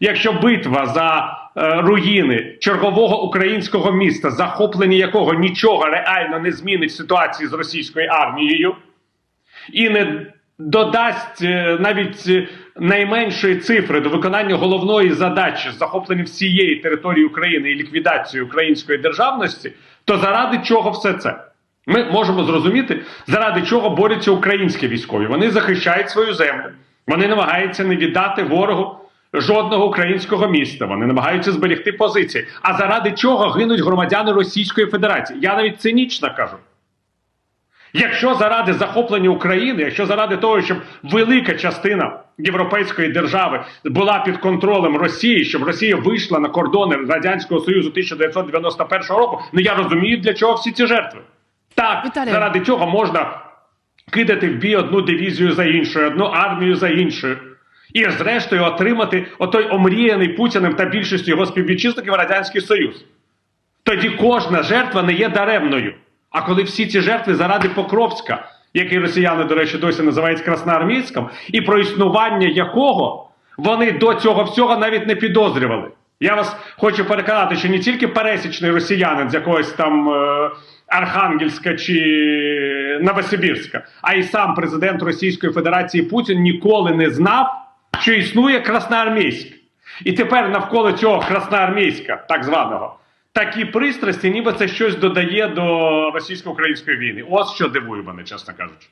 Якщо битва за е, руїни чергового українського міста, захоплення якого нічого реально не змінить ситуації з російською армією, і не додасть е, навіть е, найменшої цифри до виконання головної задачі з захопленням всієї території України і ліквідації української державності, то заради чого все це? Ми можемо зрозуміти, заради чого борються українські військові. Вони захищають свою землю, вони намагаються не віддати ворогу жодного українського міста. Вони намагаються зберегти позиції. А заради чого гинуть громадяни Російської Федерації? Я навіть цинічно кажу. Якщо заради захоплення України, якщо заради того, щоб велика частина європейської держави була під контролем Росії, щоб Росія вийшла на кордони Радянського Союзу 1991 року, ну я розумію, для чого всі ці жертви. Так, Віталію. заради цього можна кидати в бій одну дивізію за іншою, одну армію за іншою. І зрештою отримати отой омріяний Путіним та більшістю його співвітчизників Радянський Союз. Тоді кожна жертва не є даремною. А коли всі ці жертви заради Покровська, який росіяни, до речі, досі називають Красноармійським, і про існування якого вони до цього всього навіть не підозрювали. Я вас хочу переконати, що не тільки пересічний росіянин з якогось там е, Архангельська чи Новосибірська, а й сам президент Російської Федерації Путін ніколи не знав, що існує Красноармійськ. І тепер навколо цього Красноармійська, так званого, такі пристрасті, ніби це щось додає до російсько-української війни. Ось що дивує мене, чесно кажучи.